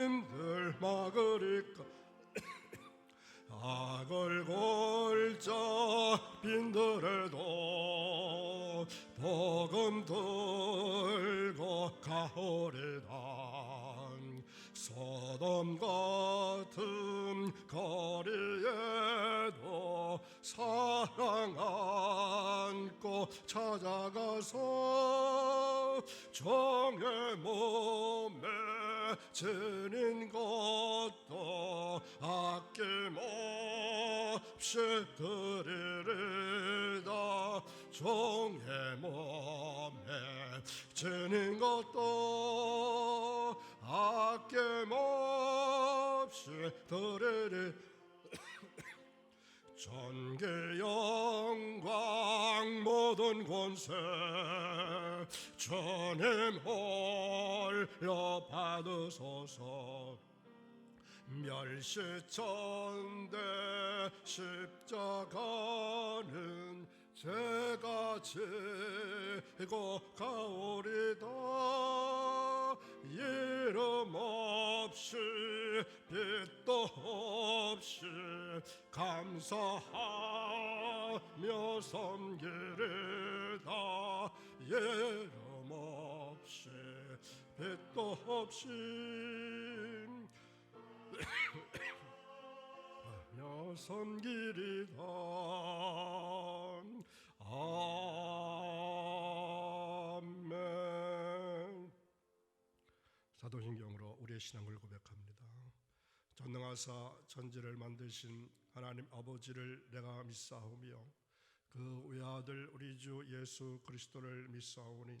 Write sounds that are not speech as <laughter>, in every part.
들 막으리까? <coughs> 악을 골자 빈들에도 복음 들고 가오리다 소돔 같은 거리에도 사랑 안고 찾아가서 종의 몸 에 지닌 것도 아낌없이 드리리다. 종의 몸에 지닌 것도 아낌없이 드리리 전계 <coughs> 영광 모든 권세 전임 홀 려 받으소서. 멸시천대 십자가는 제가 지고 가오리다. 이름 없이 빛도 없이 감사하며 섬기리다 이름 없이 빛도 없이 하며 섬기리다 아멘. 사도신경으로 우리의 신앙을 고백합니다. 전능하사 천지를 만드신 하나님 아버지를 내가 믿사오며 그 외아들 우리 주 예수 그리스도를 믿사오니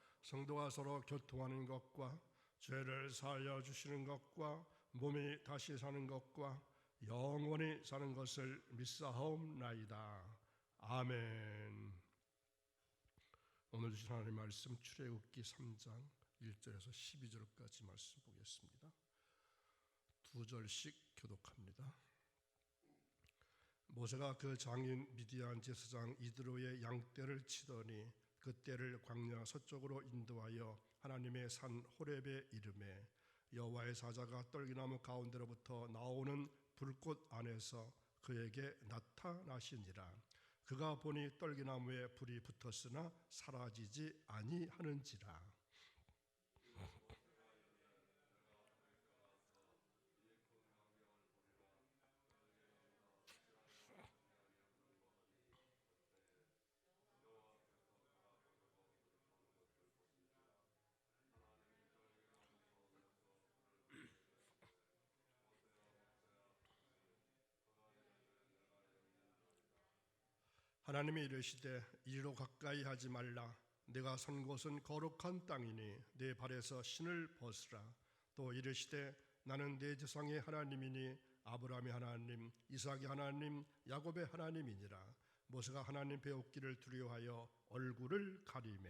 성도가 서로 교통하는 것과 죄를 사하여 주시는 것과 몸이 다시 사는 것과 영원히 사는 것을 믿사옵나이다. 아멘. 오늘 주신 하나님 말씀 출애굽기 3장 1절에서 12절까지 말씀 보겠습니다. 두 절씩 교독합니다. 모세가 그 장인 미디안 제사장 이드로의 양떼를 치더니 그 떼를 광야 서쪽으로 인도하여 하나님의 산 호렙에 이름에 여호와의 사자가 떨기나무 가운데로부터 나오는 불꽃 안에서 그에게 나타나시니라. 그가 보니 떨기나무에 불이 붙었으나 사라지지 아니하는지라 하나님이 이르시되 이리로 가까이 하지 말라. 내가 선 곳은 거룩한 땅이니 내 발에서 신을 벗으라. 또 이르시되 나는 내 조상의 하나님이니 아브라함의 하나님 이삭의 하나님 야곱의 하나님이니라. 모세가 하나님 배웠기를 두려워하여 얼굴을 가리매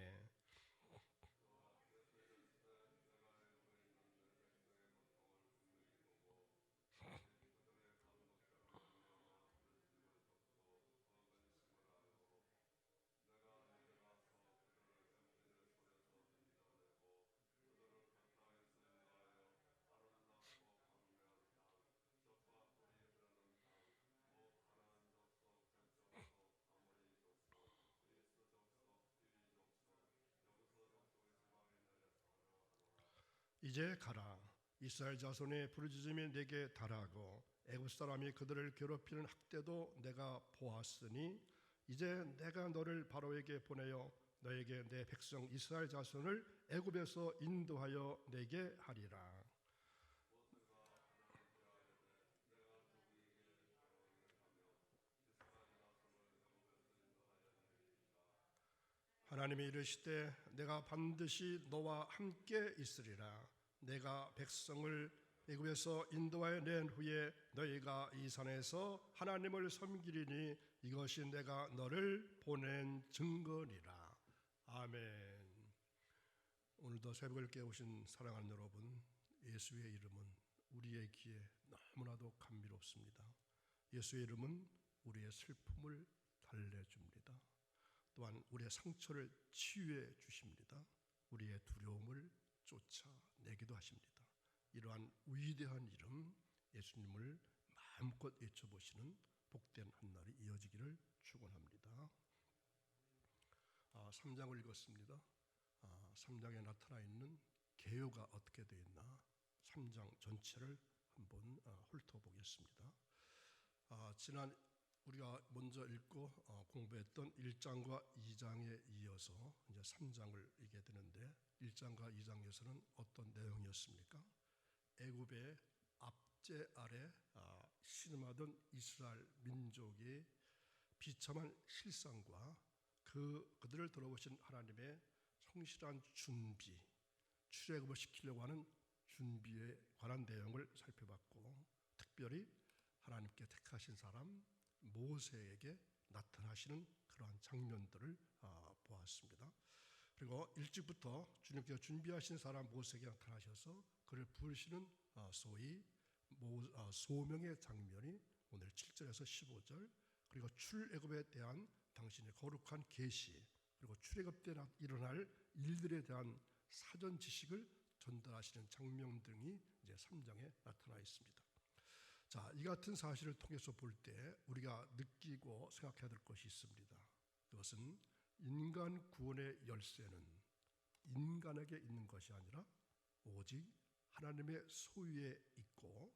이제 가라. 이스라엘 자손의 부르짖음이 내게 달하고 애굽 사람이 그들을 괴롭히는 학대도 내가 보았으니 이제 내가 너를 바로에게 보내어 너에게 내 백성 이스라엘 자손을 애굽에서 인도하여 내게 하리라 하나님이 이르시되 내가 반드시 너와 함께 있으리라 내가 백성을 애굽에서 인도하여 낸 후에 너희가 이 산에서 하나님을 섬기리니 이것이 내가 너를 보낸 증거니라. 아멘. 오늘도 새벽을 깨우신 사랑하는 여러분, 예수의 이름은 우리의 귀에 너무나도 감미롭습니다. 예수의 이름은 우리의 슬픔을 달래줍니다. 또한 우리의 상처를 치유해 주십니다. 우리의 두려움을 쫓아내기도 하십니다. 이러한 위대한 이름 예수님을 마음껏 외쳐보시는 복된 한 날이 이어지기를 축원합니다. 아, 3장을 읽었습니다. 아, 3장에 나타나 있는 개요가 어떻게 되어 있나 3장 전체를 한번 아, 훑어보겠습니다. 아, 지난 우리가 먼저 읽고 어, 공부했던 1장과 2장에 이어서 이제 3장을 읽게 되는데 1장과 2장에서는 어떤 내용이었습니까? 애굽의 압제 아래 아, 신음하던 이스라엘 민족의 비참한 실상과 그 그들을 돌아보신 하나님의 성실한 준비, 출애굽을 시키려고 하는 준비에 관한 내용을 살펴봤고 특별히 하나님께 택하신 사람 모세에게 나타나시는 그러한 장면들을 아, 보았습니다. 그리고 일찍부터 주님께서 준비하신 사람 모세에게 나타나셔서 그를 부르시는 아, 소위 아, 소명의 장면이 오늘 7절에서 15절 그리고 출애굽에 대한 당신의 거룩한 계시 그리고 출애굽 때 일어날 일들에 대한 사전 지식을 전달하시는 장면 등이 이제 3장에 나타나 있습니다. 자, 이 같은 사실을 통해서 볼 때 우리가 느끼고 생각해야 될 것이 있습니다. 그것은 인간 구원의 열쇠는 인간에게 있는 것이 아니라 오직 하나님의 소유에 있고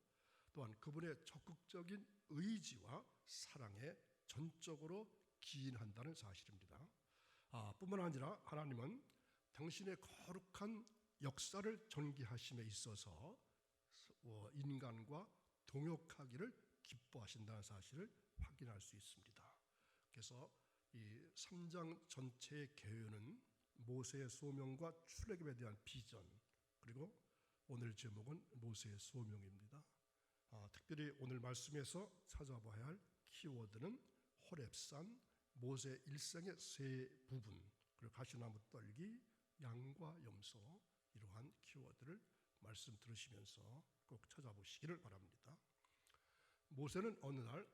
또한 그분의 적극적인 의지와 사랑에 전적으로 기인한다는 사실입니다. 아, 뿐만 아니라 하나님은 당신의 거룩한 역사를 전개하심에 있어서 어, 인간과 동역하기를 기뻐하신다는 사실을 확인할 수 있습니다. 그래서 이 3장 전체의 개요는 모세의 소명과 출애굽에 대한 비전 그리고 오늘 제목은 모세의 소명입니다. 아, 특별히 오늘 말씀에서 찾아봐야 할 키워드는 호렙산 모세 일생의 세 부분 그리고 가시나무 떨기 양과 염소 이러한 키워드를 말씀 들으시면서 꼭 찾아보시기를 바랍니다. 모세는 어느 날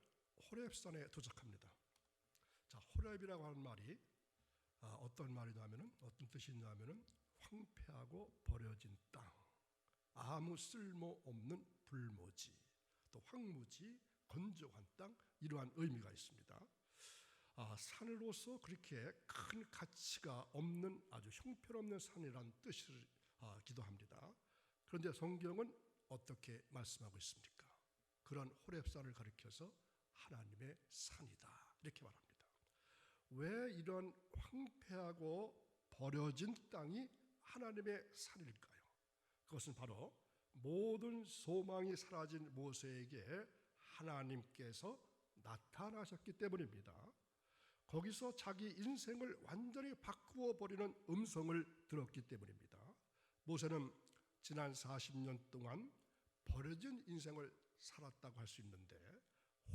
호렙산에 도착합니다. 자, 호렙이라고 하는 말이 아, 어떤 말이냐면은 어떤 뜻이 있냐면은 황폐하고 버려진 땅, 아무 쓸모 없는 불모지, 또 황무지, 건조한 땅 이러한 의미가 있습니다. 아, 산으로서 그렇게 큰 가치가 없는 아주 형편없는 산이란 뜻을 아, 기도합니다. 그런데 성경은 어떻게 말씀하고 있습니까? 그런 호렙산을 가리켜서 하나님의 산이다 이렇게 말합니다. 왜 이런 황폐하고 버려진 땅이 하나님의 산일까요? 그것은 바로 모든 소망이 사라진 모세에게 하나님께서 나타나셨기 때문입니다. 거기서 자기 인생을 완전히 바꾸어 버리는 음성을 들었기 때문입니다. 모세는 지난 40년 동안 버려진 인생을 살았다고 할 수 있는데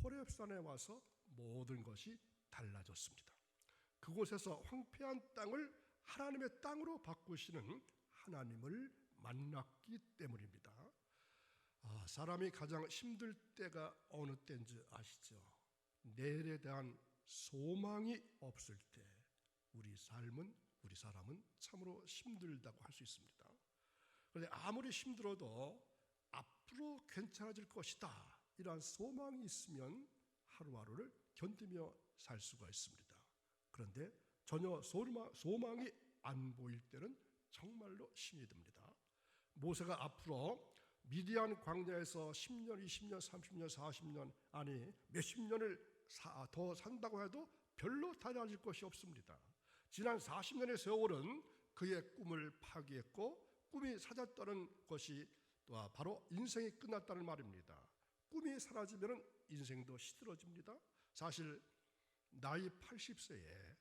호렙산에 와서 모든 것이 달라졌습니다. 그곳에서 황폐한 땅을 하나님의 땅으로 바꾸시는 하나님을 만났기 때문입니다. 아, 사람이 가장 힘들 때가 어느 때인지 아시죠? 내일에 대한 소망이 없을 때 우리 삶은 우리 사람은 참으로 힘들다고 할 수 있습니다. 그런데 아무리 힘들어도 앞으로 괜찮아질 것이다. 이러한 소망이 있으면 하루하루를 견디며 살 수가 있습니다. 그런데 전혀 소망 이 안 보일 때는 정말로 힘이 듭니다. 모세가 앞으로 미디안 광야에서 10년, 20년, 30년, 40년 아니 몇십 년을 더 산다고 해도 별로 달라질 것이 없습니다. 지난 40년의 세월은 그의 꿈을 파기했고 꿈이 사졌다는 것이 또 바로 인생이 끝났다는 말입니다. 꿈이 사라지면 인생도 시들어집니다. 사실 나이 80세에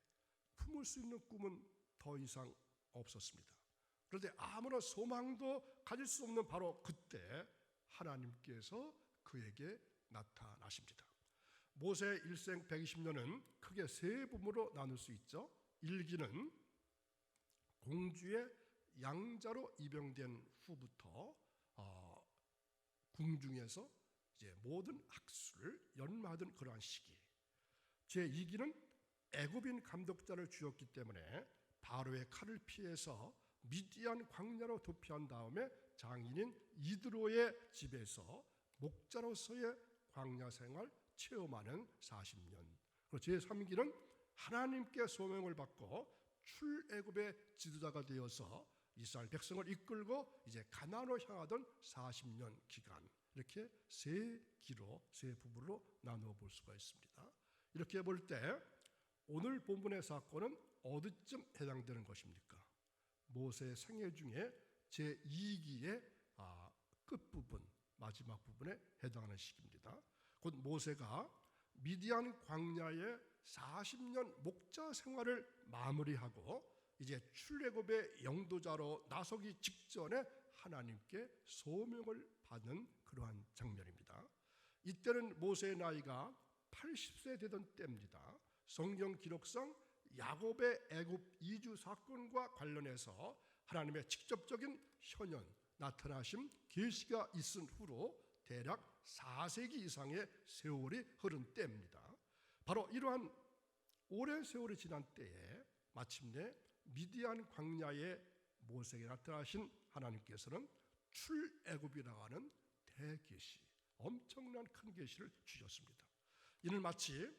품을 수 있는 꿈은 더 이상 없었습니다. 그런데 아무런 소망도 가질 수 없는 바로 그때 하나님께서 그에게 나타나십니다. 모세 일생 120년은 크게 세 부분으로 나눌 수 있죠. 일기는 공주의 양자로 입영된 후부터 어, 궁중에서 이제 모든 학술을 연마하던 그러한 시기. 제 2기는 애굽인 감독자를 주었기 때문에 바로의 칼을 피해서 미디안 광야로 도피한 다음에 장인인 이드로의 집에서 목자로서의 광야 생활 체험하는 40년. 그리고 제 3기는 하나님께 소명을 받고 출애굽의 지도자가 되어서 이스라엘 백성을 이끌고 이제 가나안으로 향하던 40년 기간. 이렇게 세 기로 세 부분으로 나누어 볼 수가 있습니다. 이렇게 볼 때 오늘 본문의 사건은 어디쯤 해당되는 것입니까? 모세 생애 중에 제 2기의 아, 끝 부분 마지막 부분에 해당하는 시기입니다. 곧 모세가 미디안 광야의 40년 목자 생활을 마무리하고 이제 출애굽의 영도자로 나서기 직전에 하나님께 소명을 받는 그러한 장면입니다. 이때는 모세의 나이가 80세 되던 때입니다. 성경 기록상 야곱의 애굽 이주 사건과 관련해서 하나님의 직접적인 현현 나타나심 계시가 있은 후로 대략 4세기 이상의 세월이 흐른 때입니다. 바로 이러한 오랜 세월이 지난 때에 마침내 미디안 광야에 모세에게 나타나신 하나님께서는 출애굽이라고 하는 대계시, 엄청난 큰 계시를 주셨습니다. 이는 마치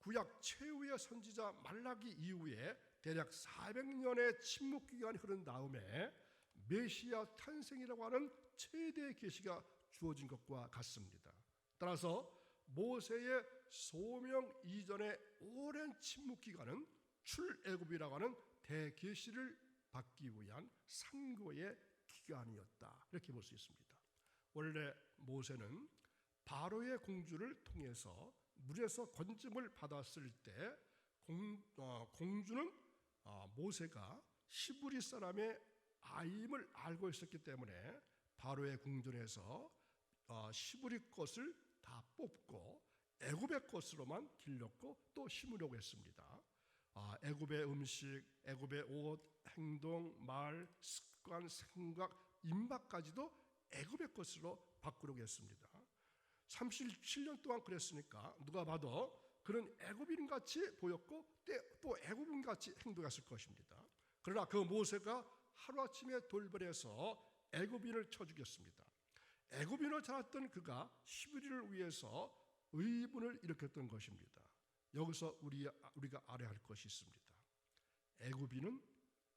구약 최후의 선지자 말라기 이후에 대략 400년의 침묵 기간이 흐른 다음에 메시아 탄생이라고 하는 최대 계시가 주어진 것과 같습니다. 따라서 모세의 소명 이전의 오랜 침묵 기간은 출애굽이라고 하는 대계시를 받기 위한 상고의 기간이었다. 이렇게 볼 수 있습니다. 원래 모세는 바로의 공주를 통해서 물에서 건짐을 받았을 때 공, 어, 공주는 어, 모세가 시브리 사람의 아임을 알고 있었기 때문에 바로의 궁전에서 어, 시브리 것을 다 뽑고 애굽의 것으로만 길렀고 또 심으려고 했습니다. 아, 애굽의 음식, 애굽의 옷, 행동, 말, 습관, 생각, 임박까지도 애굽의 것으로 바꾸려고 했습니다. 37년 동안 그랬으니까 누가 봐도 그는 애굽인 같이 보였고 또 애굽인 같이 행동했을 것입니다. 그러나 그 모세가 하루아침에 돌변해서 애굽인을 쳐 죽였습니다. 애굽인을 찾았던 그가 시브리를 위해서 의분을 일으켰던 것입니다. 여기서 우리 우리가 알아야 할 것이 있습니다. 애굽인은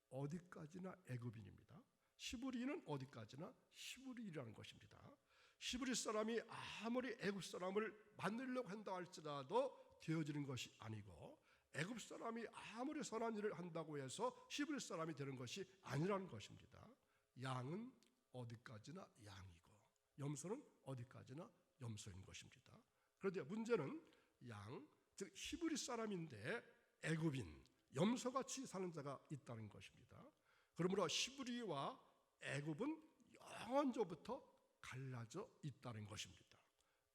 어디까지나 애굽인입니다. 시브리는 어디까지나 시브리라는 것입니다. 시브리 사람이 아무리 애굽 사람을 만들려고 한다 할지라도 되어지는 것이 아니고 애굽 사람이 아무리 선한 일을 한다고 해서 시브리 사람이 되는 것이 아니라는 것입니다. 양은 어디까지나 양이고 염소는 어디까지나 염소인 것입니다. 그런데 문제는 양, 즉 히브리 사람인데 애굽인, 염소같이 사는 자가 있다는 것입니다. 그러므로 히브리와 애굽은 영원조부터 갈라져 있다는 것입니다.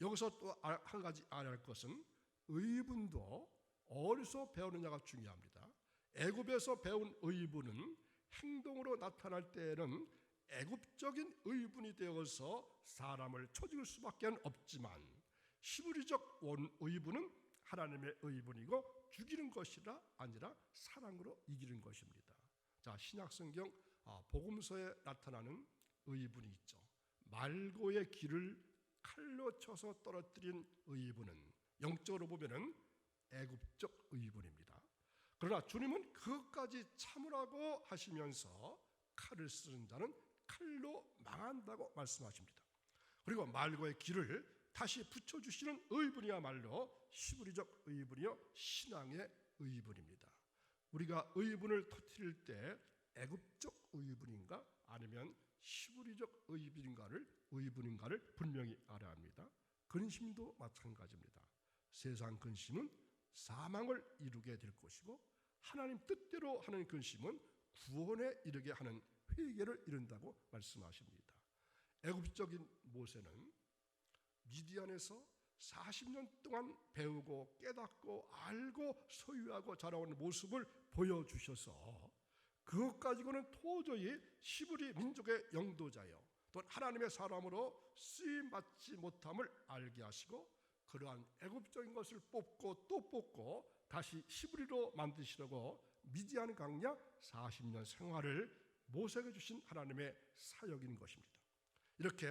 여기서 또 한 가지 알아야 할 것은 의분도 어디서 배우느냐가 중요합니다. 애굽에서 배운 의분은 행동으로 나타날 때에는 애굽적인 의분이 되어서 사람을 쳐죽일 수밖에 없지만 히브리적 원 의분은 하나님의 의분이고 죽이는 것이라 아니라 사랑으로 이기는 것입니다. 자 신약 성경 아, 복음서에 나타나는 의분이 있죠. 말고의 길을 칼로 쳐서 떨어뜨린 의분은 영적으로 보면은 애굽적 의분입니다. 그러나 주님은 그것까지 참으라고 하시면서 칼을 쓰는 자는 칼로 망한다고 말씀하십니다. 그리고 말고의 길을 다시 붙여주시는 의분이야말로 시브리적 의분이요 신앙의 의분입니다. 우리가 의분을 터뜨릴 때 애굽적 의분인가 아니면 시브리적 의분인가를 의분인가를 분명히 알아야 합니다. 근심도 마찬가지입니다. 세상 근심은 사망을 이루게 될 것이고 하나님 뜻대로 하는 근심은 구원에 이르게 하는 회개를 이룬다고 말씀하십니다. 애굽적인 모세는 미디안에서 40년 동안 배우고 깨닫고 알고 소유하고 자라온 모습을 보여주셔서 그것 가지고는 도저히 시브리 민족의 영도자요 또 하나님의 사람으로 쓰임 받지 못함을 알게 하시고 그러한 애굽적인 것을 뽑고 또 뽑고 다시 시브리로 만드시려고 미디안 강야 40년 생활을 모세에게 주신 하나님의 사역인 것입니다. 이렇게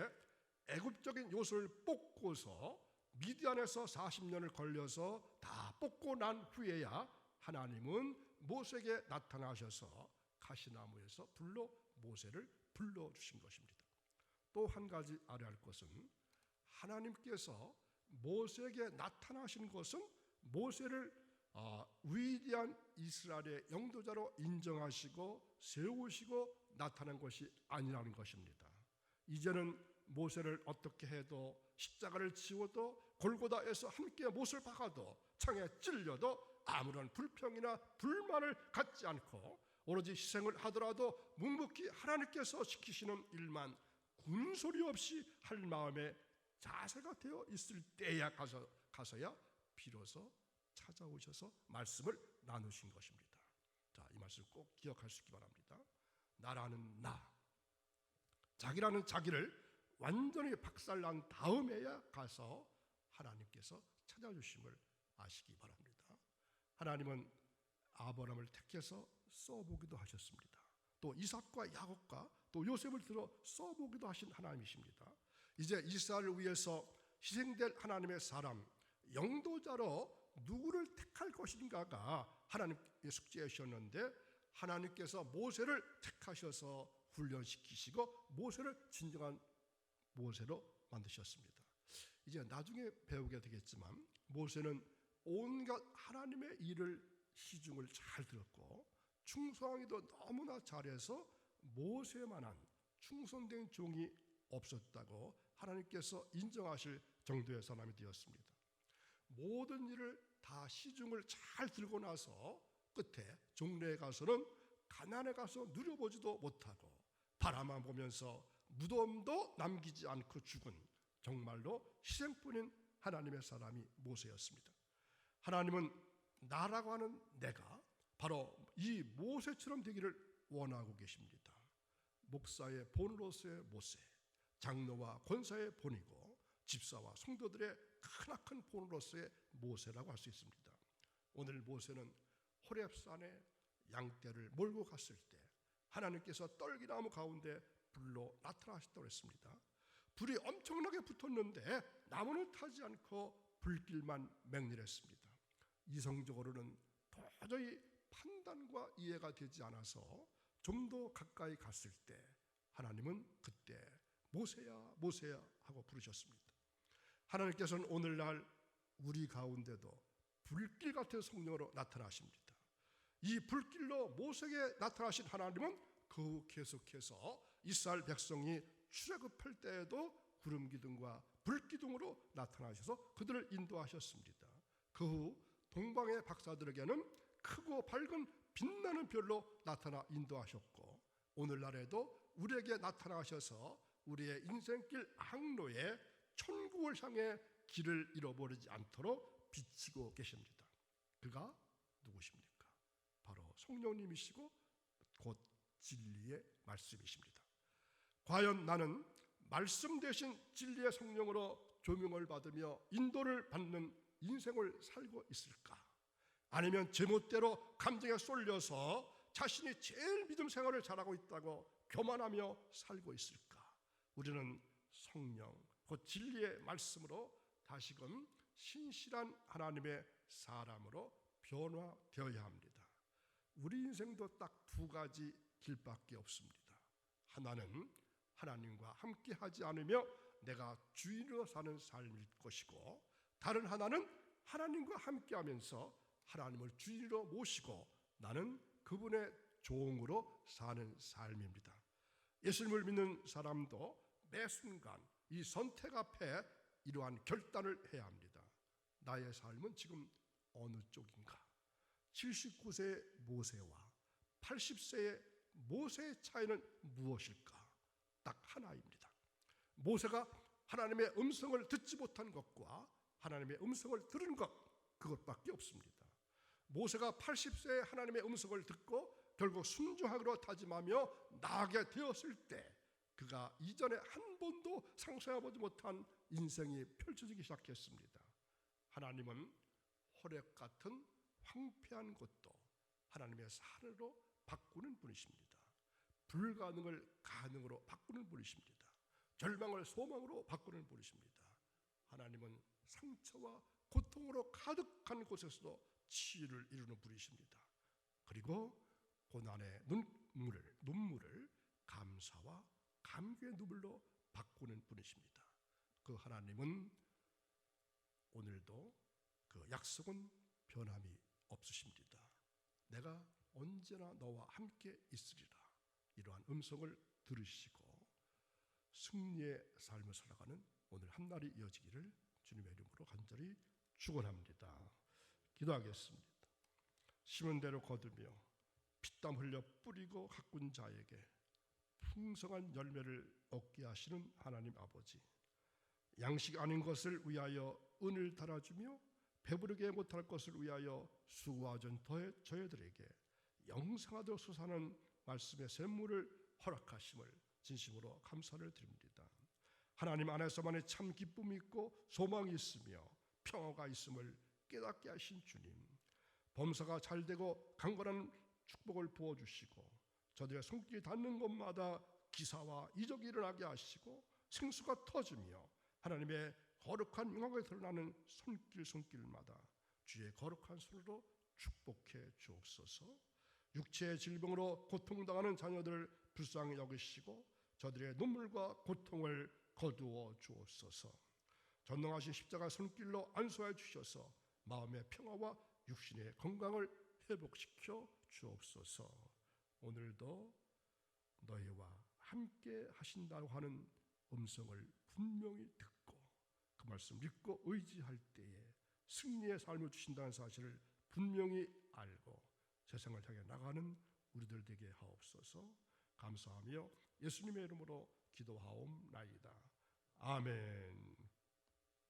애굽적인 요소를 뽑고서 미디안에서 40년을 걸려서 다 뽑고 난 후에야 하나님은 모세에게 나타나셔서 가시나무에서 불러 모세를 불러 주신 것입니다. 또 한 가지 알아야 할 것은 하나님께서 모세에게 나타나신 것은 모세를 아, 위대한 이스라엘의 영도자로 인정하시고 세우시고 나타난 것이 아니라는 것입니다. 이제는 모세를 어떻게 해도 십자가를 지워도 골고다에서 함께 못을 박아도 창에 찔려도 아무런 불평이나 불만을 갖지 않고 오로지 희생을 하더라도 묵묵히 하나님께서 시키시는 일만 군소리 없이 할 마음에 자세가 되어 있을 때야 가서 가서야 비로소 찾아오셔서 말씀을 나누신 것입니다. 자, 이 말씀 꼭 기억하시기 바랍니다. 나라는 나, 자기라는 자기를 완전히 박살난 다음에야 가서 하나님께서 찾아주심을 아시기 바랍니다. 하나님은 아브라함을 택해서 써보기도 하셨습니다. 또 이삭과 야곱과 또 요셉을 들어 써보기도 하신 하나님이십니다. 이제 이스라엘을 위해서 희생될 하나님의 사람 영도자로 누구를 택할 것인가가 하나님의 숙제이셨는데 하나님께서 모세를 택하셔서 훈련시키시고 모세를 진정한 모세로 만드셨습니다. 이제 나중에 배우게 되겠지만 모세는 온갖 하나님의 일을 시중을 잘 들었고 충성하기도 너무나 잘해서 모세만한 충성된 종이 없었다고 하나님께서 인정하실 정도의 사람이 되었습니다. 모든 일을 다 시중을 잘 들고 나서 끝에 종래에 가서는 가난에 가서 누려보지도 못하고 바라만 보면서 무덤도 남기지 않고 죽은 정말로 희생뿐인 하나님의 사람이 모세였습니다. 하나님은 나라고 하는 내가 바로 이 모세처럼 되기를 원하고 계십니다. 목사의 본으로서의 모세, 장로와 권사의 본이고 집사와 성도들의 크나큰 본으로서의 모세라고 할 수 있습니다. 오늘 모세는 호렙산에 양떼를 몰고 갔을 때 하나님께서 떨기나무 가운데 불로 나타나셨다고 했습니다. 불이 엄청나게 붙었는데 나무는 타지 않고 불길만 맹렬했습니다. 이성적으로는 도저히 판단과 이해가 되지 않아서 좀 더 가까이 갔을 때 하나님은 그때 모세야 모세야 하고 부르셨습니다. 하나님께서는 오늘날 우리 가운데도 불길 같은 성령으로 나타나십니다. 이 불길로 모세에게 나타나신 하나님은 그 계속해서 이스라엘 백성이 출애굽할 때에도 구름 기둥과 불 기둥으로 나타나셔서 그들을 인도하셨습니다. 그 후 동방의 박사들에게는 크고 밝은 빛나는 별로 나타나 인도하셨고 오늘날에도 우리에게 나타나셔서 우리의 인생길 항로에 천국을 향해 길을 잃어버리지 않도록 비치고 계십니다. 그가 누구십니까? 바로 성령님이시고 곧 진리의 말씀이십니다. 과연 나는 말씀 대신 진리의 성령으로 조명을 받으며 인도를 받는 인생을 살고 있을까? 아니면 제멋대로 감정에 쏠려서 자신이 제일 믿음 생활을 잘하고 있다고 교만하며 살고 있을까? 우리는 성령, 곧 진리의 말씀으로 다시금 신실한 하나님의 사람으로 변화되어야 합니다. 우리 인생도 딱 두 가지 길밖에 없습니다. 하나는 하나님과 함께 하지 않으며 내가 주인으로 사는 삶일 것이고 다른 하나는 하나님과 함께 하면서 하나님을 주인으로 모시고 나는 그분의 종으로 사는 삶입니다. 예수님을 믿는 사람도 매 순간 이 선택 앞에 이러한 결단을 해야 합니다. 나의 삶은 지금 어느 쪽인가? 79세의 모세와 80세의 모세의 차이는 무엇일까? 딱 하나입니다. 모세가 하나님의 음성을 듣지 못한 것과 하나님의 음성을 들은 것 그것밖에 없습니다. 모세가 80세에 하나님의 음성을 듣고 결국 순종하기로 다짐하며 나아가게 되었을 때 그가 이전에 한 번도 상상해보지 못한 인생이 펼쳐지기 시작했습니다. 하나님은 호렙 같은 황폐한 곳도 하나님의 산으로 바꾸는 분이십니다. 불가능을 가능으로 바꾸는 분이십니다. 절망을 소망으로 바꾸는 분이십니다. 하나님은 상처와 고통으로 가득한 곳에서도 치유를 이루는 분이십니다. 그리고 고난의 눈물을 눈물을 감사와 감격의 눈물로 바꾸는 분이십니다. 그 하나님은 오늘도 그 약속은 변함이 없으십니다. 내가 언제나 너와 함께 있으리라. 이러한 음성을 들으시고 승리의 삶을 살아가는 오늘 한 날이 이어지기를 주님의 이름으로 간절히 축원합니다. 기도하겠습니다. 심은 대로 거두며 피땀 흘려 뿌리고 가꾼 자에게 풍성한 열매를 얻게 하시는 하나님 아버지. 양식 아닌 것을 위하여 은을 달아주며 배부르게 못할 것을 위하여 수고와 전터의 저희들에게 영생하도록 수사는 말씀의 샘물을 허락하심을 진심으로 감사를 드립니다. 하나님 안에서만의 참 기쁨이 있고 소망이 있으며 평화가 있음을 깨닫게 하신 주님. 범사가 잘 되고 강건한 축복을 부어 주시고 저들의 손길이 닿는 곳마다 기사와 이적이 일어나게 하시고 생수가 터지며 하나님의 거룩한 영광이 드러나는 손길 손길마다 주의 거룩한 손으로 축복해 주옵소서. 육체의 질병으로 고통당하는 자녀들을 불쌍히 여기시고 저들의 눈물과 고통을 거두어 주옵소서. 전능하신 십자가 손길로 안수하여 주셔서 마음의 평화와 육신의 건강을 회복시켜 주옵소서. 오늘도 너희와 함께 하신다고 하는 음성을 분명히 듣고 그 말씀 믿고 의지할 때에 승리의 삶을 주신다는 사실을 분명히 알고 세상을 향해 나가는 우리들 되게 하옵소서. 감사하며 예수님의 이름으로 기도하옵나이다. 아멘.